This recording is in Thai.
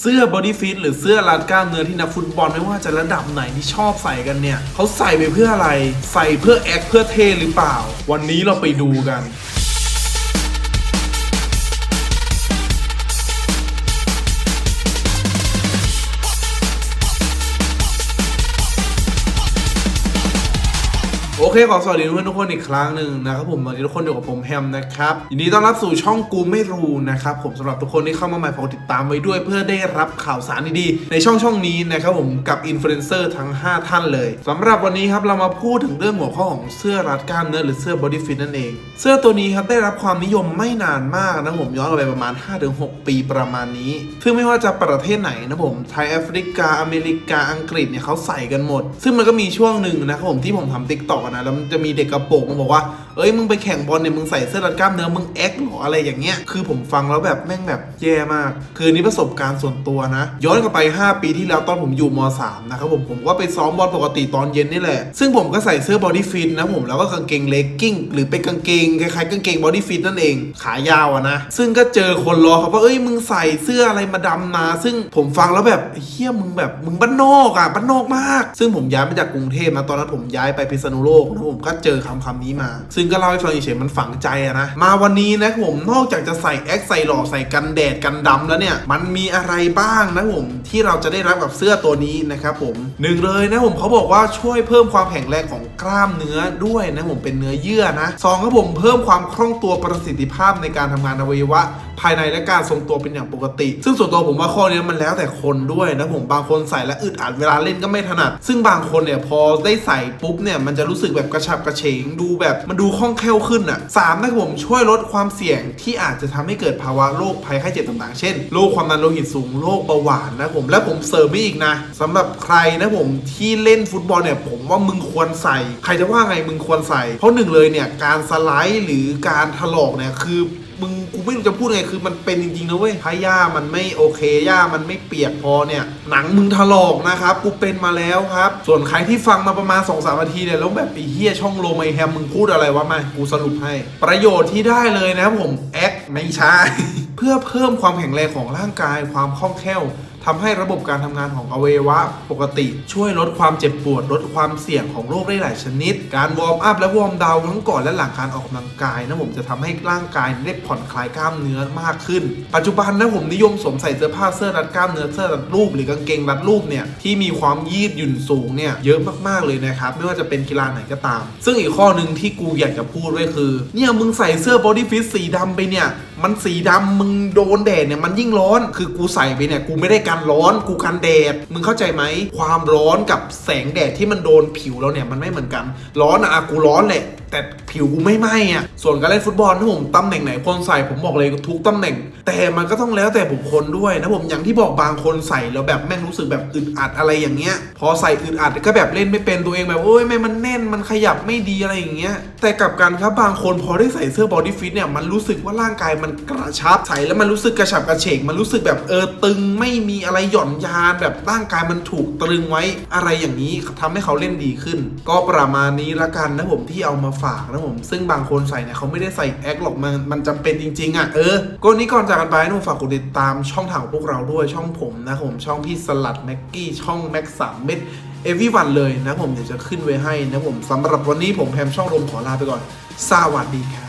เสื้อบอดี้ฟิตหรือเสื้อรัดกล้ามเนื้อที่นักฟุตบอลไม่ว่าจะระดับไหนที่ชอบใส่กันเนี่ยเขาใส่ไปเพื่ออะไร ใส่เพื่อแอคเพื่อเท่หรือเปล่า วันนี้เราไปดูกัน อเคขอสวัสดีเพื่อนทุกคนอีกครั้งหนึ่งนะครับผมวันนี้ทุกคนอยู่กับผมแฮมนะครับยินดีต้อนรับสู่ช่องกูไม่รู้นะครับผมสำหรับทุกคนที่เข้ามาใหม่ฝากติดตามไว้ด้วยเพื่อได้รับข่าวสารดีๆในช่องช่องนี้นะครับผมกับอินฟลูเอนเซอร์ทั้ง 5 ท่านเลยสำหรับวันนี้ครับเรามาพูดถึงเรื่องหัวข้อของเสื้อรัดกล้ามเนื้อหรือเสื้อบอดี้ฟิตนั่นเอง เสื้อตัวนี้ครับได้รับความนิยมไม่นานมากนะผมย้อนกลับไปประมาณ 5-6 ปีประมาณนี้ ซึ่งไม่ว่าจะประเทศไหนนะผมไทยแอฟริกาอเมริกาอังกฤษเนี่ยเขาใส่กันหมด ซึ่งมันก็มีช่วงหนึ่งนะครับผมที่ผมทำติ๊กต็อกนะแล้วมันจะมีเด็กกระโปรงมาบอกว่าเอ้ยมึงไปแข่งบอลเนี่ยมึงใส่เสื้อรัดกล้ามเนื้อมึงแอคหรออะไรอย่างเงี้ยคือผมฟังแล้วแบบแม่งแบบแย่มาก คือนี่ประสบการณ์ส่วนตัวนะ ย้อนกลับไป 5 ปีที่แล้วตอนผมอยู่ม .3 นะครับผมผมก็ไปซ้อมบอลปกติตอนเย็นนี่แหละ ซึ่งผมก็ใส่เสื้อบอดี้ฟิตนะผมแล้วก็กางเกงเลกกิ้งหรือเป็นกางเกงคล้ายๆกางเกงบอดี้ฟิตนั่นเอง ขายาวอะนะ ซึ่งก็เจอคนรอครับว่าเอ้ยมึงใส่เสื้ออะไรมาดำนา ซึ่งผมฟังแล้วแบบเฮียมึงแบบมึงบ้านนอกอะบ้านนอกมาก ซึ่งผมย้ายมาจากกรุงเทพนะตอนนั้นผมย้ายไปพิษณุโลกนะผมก็เจอคำคำนี้มา ซึ่งก็เล่าให้ฟังเฉยๆมันฝังใจอะนะ มาวันนี้นะผมนอกจากจะใส่แอคใส่หล่อใส่กันแดดกันดำแล้วเนี่ย มันมีอะไรบ้างนะผมที่เราจะได้รับกับเสื้อตัวนี้นะครับผมหนึ่งเลยนะผมเขาบอกว่าช่วยเพิ่มความแข็งแรงของกล้ามเนื้อด้วยนะผมเป็นเนื้อเยื่อนะสองครับผมเพิ่มความคล่องตัวประสิทธิภาพในการทำงานอวัยวะ ภายในและการทรงตัวเป็นอย่างปกติ ซึ่งส่วนตัวผมว่าข้อนี้มันแล้วแต่คนด้วยนะผมบางคนใส่แล้วอึดอัดเวลาเล่นก็ไม่ถนัด ซึ่งบางคนเนี่ยพอได้ใส่ปุ๊บเนี่ยมันจะรู้สึกแบบกระฉับกระเฉง ดูแบบมันดูคล่องแคล่วขึ้นอะสามนะครับผมช่วยลดความเสี่ยงที่อาจจะทำให้เกิดภาวะโรคภัยไข้เจ็บต่างๆ เช่นโรคความดันโลหิตสูงโรคเบาหวานนะผมและผมเสริมไปอีกนะสำหรับใครนะผมที่เล่นฟุตบอลเนี่ยผมว่ามึงควรใส่ ใครจะว่าไงมึงควรใส่ เพราะหนึ่งเลยเนี่ยการสไลด์หรือการถลอกเนี่ยคือ มึงกูไม่รู้จะพูดไงคือมันเป็นจริงๆนะเว้ยถ้าหญ้ามันไม่โอเคหญ้ามันไม่เปียกพอเนี่ย หนังมึงถลอกนะครับกูเป็นมาแล้วครับ ส่วนใครที่ฟังมาประมาณ2อสานาทีเนี่ยแล้วแบบไอ้เฮียช่องโลไมแฮมมึงพูดอะไรวะมากูสรุปให้ ประโยชน์ที่ได้เลยนะผมแอคไม่ใช่ เพื่อเพิ่มความแข็งแรงของร่างกายความคล่องแคล่วทำให้ระบบการทำงานของอวัยวะปกติ ช่วยลดความเจ็บปวด ลดความเสี่ยงของโรคได้หลายชนิด การวอร์มอัพและวอร์มดาวน์ทั้งก่อนและหลังการออกกำลังกายนะผมจะทำให้ร่างกายได้ผ่อนคลายกล้ามเนื้อมากขึ้น ปัจจุบันนะผมนิยมสวมใส่เสื้อผ้าเสื้อรัดกล้ามเนื้อเสื้อรัดรูป หรือกางเกงรัดรูปเนี่ยที่มีความยืดหยุ่นสูงเนี่ยเยอะมากๆเลยนะครับไม่ว่าจะเป็นกีฬาไหนก็ตาม ซึ่งอีกข้อหนึ่งที่กูอยากจะพูดไว้คือเนี่ยมึงใส่เสื้อบอดี้ฟิตสีดำไปเนี่ยมันสีดำมึงโดนแดดเนี่ยมันยิ่งร้อนคือกูใส่ไปเนี่ยกูไม่ได้กันร้อนกูกันแดดมึงเข้าใจไหมความร้อนกับแสงแดดที่มันโดนผิวเราเนี่ยมันไม่เหมือนกัน ร้อนอะกูร้อนแหละแต่ผิวกูไม่ไหม้อะส่วนการเล่นฟุตบอลนะผมตำแหน่งไหนคนใส่ผมบอกเลยทุกตำแหน่ง แต่มันก็ต้องแล้วแต่บุคคลด้วยนะผมอย่างที่บอกบางคนใส่แล้วแบบแม่งรู้สึกแบบอึดอัดอะไรอย่างเงี้ย พอใส่อึดอัดก็แบบเล่นไม่เป็นตัวเองแบบโอ้ยแม่มันแน่นมันขยับไม่ดีอะไรอย่างเงี้ย แต่กลับกันครับบางคนพอได้ใส่เสื้อบอดี้ฟิตเนี่ยมันรู้สึกว่าร่างกายมันกระชับใส่แล้วมันรู้สึกกระฉับกระเฉงมันรู้สึกแบบเออตึงไม่มีอะไรหย่อนยานแบบร่างกายมันถูกตรึงไว้อะไรอย่างนี้ทำให้เขาเล่นดีขึ้น ก็ประมาณนี้ละกันนะผมที่เอามาฝากนะผม ซึ่งบางคนใส่เนี่ยเขาไม่ได้ใส่แอคหรอกมันมันจำเป็นจริง ๆ อะ เออก็นี้ก่อนจากกันไปนะผมฝากกดติดตามช่องทางของพวกเราด้วยช่องผมนะผมช่องพี่สลัดแม็กกี้ช่องแม็กสามเม็ดเอวีวันเลยนะผมเดี๋ยวจะขึ้นไว้ให้นะผมสำหรับวันนี้ผมแฮมช่องลมขอลาไปก่อนสวัสดีครับ